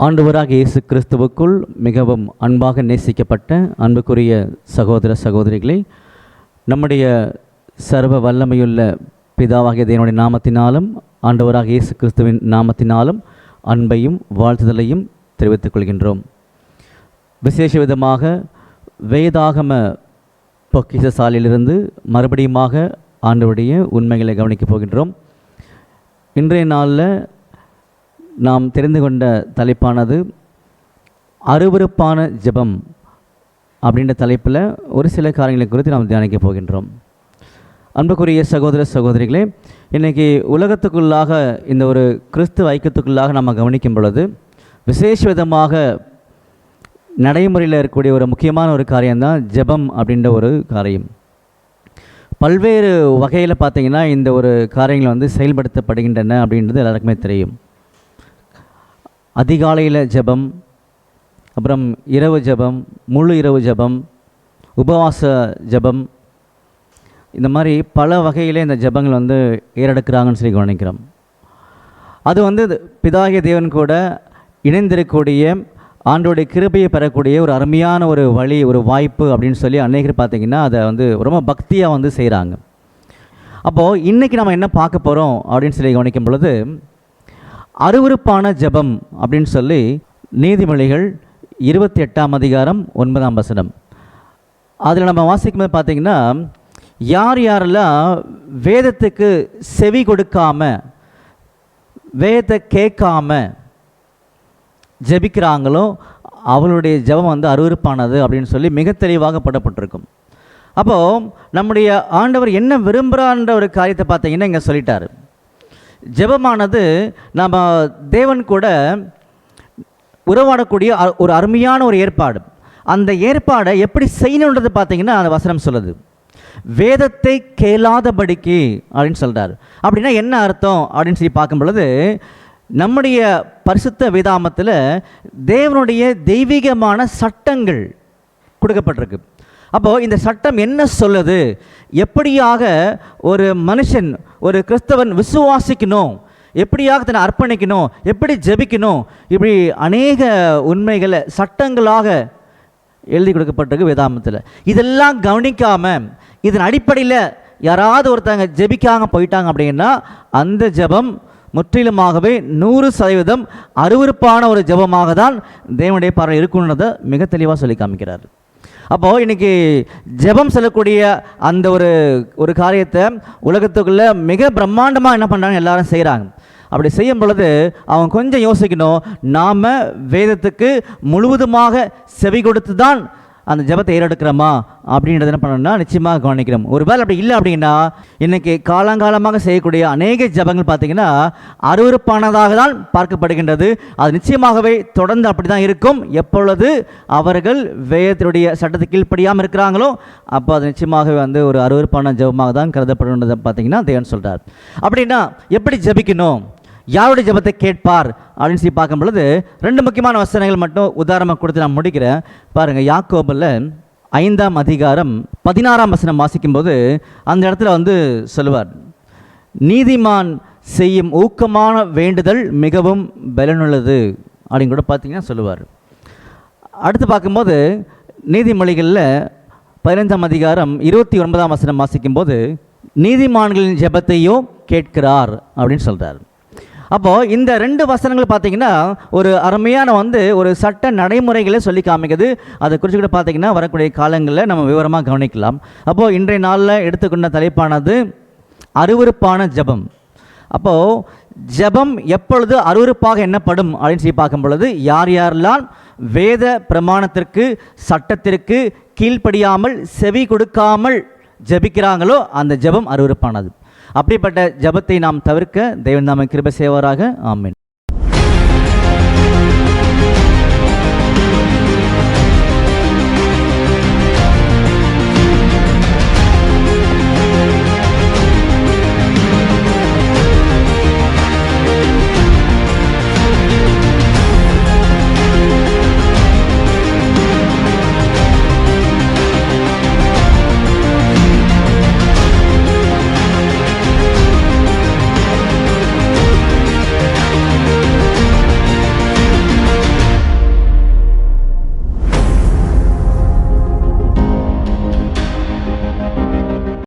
ஆண்டவராக இயேசு கிறிஸ்துவுக்குள் மிகவும் அன்பாக நேசிக்கப்பட்ட அன்புக்குரிய சகோதர சகோதரிகளை நம்முடைய சர்வ வல்லமையுள்ள பிதாவாகிய தேவனுடைய நாமத்தினாலும் ஆண்டவராக இயேசு கிறிஸ்துவின் நாமத்தினாலும் அன்பையும் வாழ்த்துதலையும் தெரிவித்துக் கொள்கின்றோம். விசேஷ விதமாக வேதாகம பொக்கிச சாலையிலிருந்து மறுபடியுமாக ஆண்டவருடைய உண்மைகளை கவனிக்கப் போகின்றோம். இன்றைய நாளில் நாம் தெரிந்து கொண்ட தலைப்பானது அருவருப்பான ஜெபம் அப்படின்ற தலைப்பில் ஒரு சில காரியங்களை குறித்து நாம் தியானிக்க போகின்றோம். அன்புக்குரிய சகோதர சகோதரிகளே இன்றைக்கி உலகத்துக்குள்ளாக இந்த ஒரு கிறிஸ்துவ ஐக்கியத்துக்குள்ளாக நம்ம கவனிக்கும் பொழுது விசேஷ விதமாக நடைமுறையில் இருக்கக்கூடிய ஒரு முக்கியமான ஒரு காரியம்தான் ஜெபம் அப்படின்ற ஒரு காரியம். பல்வேறு வகையில் பார்த்திங்கன்னா இந்த ஒரு காரியங்கள் வந்து செயல்படுத்தப்படுகின்றன அப்படின்றது எல்லாருக்குமே தெரியும். அதிகாலையில் ஜெபம் அப்புறம் இரவு ஜெபம் முழு இரவு ஜெபம் உபவாச ஜெபம். இந்த மாதிரி பல வகையிலே இந்த ஜெபங்கள் வந்து ஏறெடுக்கிறாங்கன்னு சொல்லி கவனிக்கிறோம். அது வந்து பிதாகிய தேவன் கூட இணைந்திருக்கக்கூடிய ஆண்டோடைய கிருபையை பெறக்கூடிய ஒரு அருமையான ஒரு வழி ஒரு வாய்ப்பு அப்படின்னு சொல்லி அநேகர் பார்த்தீங்கன்னா அதை வந்து ரொம்ப பக்தியாக வந்து செய்கிறாங்க அப்போது இன்றைக்கி நம்ம என்ன பார்க்க போகிறோம் அப்படின்னு சொல்லி கவனிக்கும் பொழுது அருவருப்பான ஜெபம் அப்படின்னு சொல்லி நீதிமொழிகள் இருபத்தி எட்டாம் அதிகாரம் ஒன்பதாம் வசனம். அதில் நம்ம வாசிக்கும்போது பார்த்தீங்கன்னா யார் யாரெல்லாம் வேதத்துக்கு செவி கொடுக்காம வேதத்தை கேட்காம ஜெபிக்கிறாங்களோ அவளுடைய ஜெபம் வந்து அருவருப்பானது அப்படின்னு சொல்லி மிக தெளிவாக படப்பட்டிருக்கும். அப்போது நம்முடைய ஆண்டவர் என்ன விரும்புகிறான்ற ஒரு காரியத்தை பார்த்தீங்கன்னா இங்கே சொல்லிட்டாரு. ஜெபமானது நம்ம தேவன் கூட உறவாடக்கூடிய அ- ஒரு அருமையான ஒரு ஏற்பாடு. அந்த ஏற்பாடை எப்படி செய்யணுன்றது பார்த்தீங்கன்னா அந்த வசனம் சொல்லுது. வேதத்தை கேளாதபடிக்கு அப்படின்னு சொல்கிறார் அப்படின்னா என்ன அர்த்தம்? அப்படின்னு சொல்லி பார்க்கும் பொழுது நம்முடைய பரிசுத்த விதாமத்தில் தேவனுடைய தெய்வீகமான சட்டங்கள் கொடுக்கப்பட்டிருக்கு. அப்போது இந்த சட்டம் என்ன சொல்லுது? எப்படியாக ஒரு மனுஷன் ஒரு கிறிஸ்தவன் விசுவாசிக்கணும்? எப்படியாக தன்னை அர்ப்பணிக்கணும்? எப்படி ஜெபிக்கணும்? இப்படி அநேக உண்மைகளை சட்டங்களாக எழுதி கொடுக்கப்பட்டிருக்கு வேதாமத்தில். இதெல்லாம் கவனிக்காமல் இதன் அடிப்படையில் யாராவது ஒருத்தங்க ஜெபிக்காம போயிட்டாங்க அப்படின்னா அந்த ஜெபம் முற்றிலுமாகவே நூறு சதவீதம் அருவருப்பான ஒரு ஜெபமாக தான் தேவனுடைய பார்வை இருக்குன்றதை மிக தெளிவாக சொல்லி காமிக்கிறார். அப்போது இன்னைக்கு ஜெபம் செல்லக்கூடிய அந்த ஒரு ஒரு காரியத்தை உலகத்துக்குள்ளே மிக பிரம்மாண்டமாக என்ன பண்ணுறாங்க எல்லாரும் செய்கிறாங்க அப்படி செய்யும் பொழுது அவன் கொஞ்சம் யோசிக்கணும். நாம் வேதத்துக்கு முழுவதுமாக செவி கொடுத்து தான் அந்த ஜெபத்தை ஏறெடுக்கிறோமா? அப்படின்றத என்ன பண்ணணும்னா நிச்சயமாக கவனிக்கிறோம் ஒருவேளை அப்படி இல்லை அப்படின்னா இன்னைக்கு காலங்காலமாக செய்யக்கூடிய அநேக ஜெபங்கள் பார்த்தீங்கன்னா அருவறுப்பானதாக தான் பார்க்கப்படுகின்றது. அது நிச்சயமாகவே தொடர்ந்து அப்படி தான் இருக்கும். எப்பொழுது அவர்கள் வேதத்தினுடைய சட்டத்தை கீழ்ப்படியாமல் இருக்கிறாங்களோ அப்போ அது நிச்சயமாகவே வந்து ஒரு அருவருப்பான ஜெபமாக தான் கருதப்படுன்றதை பார்த்தீங்கன்னா தேவன் சொல்கிறார் அப்படின்னா எப்படி ஜெபிக்கணும்? யாருடைய ஜெபத்தை கேட்பார் அப்படின்னு சொல்லி பார்க்கும் பொழுது ரெண்டு முக்கியமான வசனங்கள் மட்டும் உதாரணமாக கொடுத்து நான் முடிக்கிறேன். பாருங்கள் யாக்கோபில் ஐந்தாம் அதிகாரம் பதினாறாம் வசனம் வாசிக்கும்போது அந்த இடத்துல வந்து சொல்லுவார் நீதிமான் செய்யும் ஊக்கமான வேண்டுதல் மிகவும் பலனுள்ளது. அப்படின்னு கூட பார்த்தீங்கன்னா சொல்லுவார். அடுத்து பார்க்கும்போது நீதிமொழிகளில் பதினைந்தாம் அதிகாரம் இருபத்தி ஒன்பதாம் வசனம் வாசிக்கும்போது நீதிமான்களின் ஜெபத்தையும் கேட்கிறார் அப்படின்னு சொல்கிறார் அப்போது இந்த ரெண்டு வசனங்கள் பார்த்தீங்கன்னா ஒரு அருமையான வந்து ஒரு சட்ட நடைமுறைகளை சொல்லி காமிக்குது. அதை குறித்து கூட பார்த்தீங்கன்னா வரக்கூடிய காலங்களில் நம்ம விவரமாக கவனிக்கலாம். அப்போது இன்றைய நாளில் எடுத்துக்கொண்ட தலைப்பானது அருவருப்பான ஜெபம். அப்போது ஜெபம் எப்பொழுது அருவருப்பாக என்னப்படும் அப்படின்னு சொல்லி பார்க்கும் பொழுது யார் யாரெல்லாம் வேத பிரமாணத்திற்கு சட்டத்திற்கு கீழ்ப்படியாமல் செவி கொடுக்காமல் ஜெபிக்கிறாங்களோ அந்த ஜெபம் அருவருப்பானது. அப்படிப்பட்ட ஜெபத்தை நாம் தவிர்க்க தேவன் நாம கிருப செய்வாராக. ஆமென்.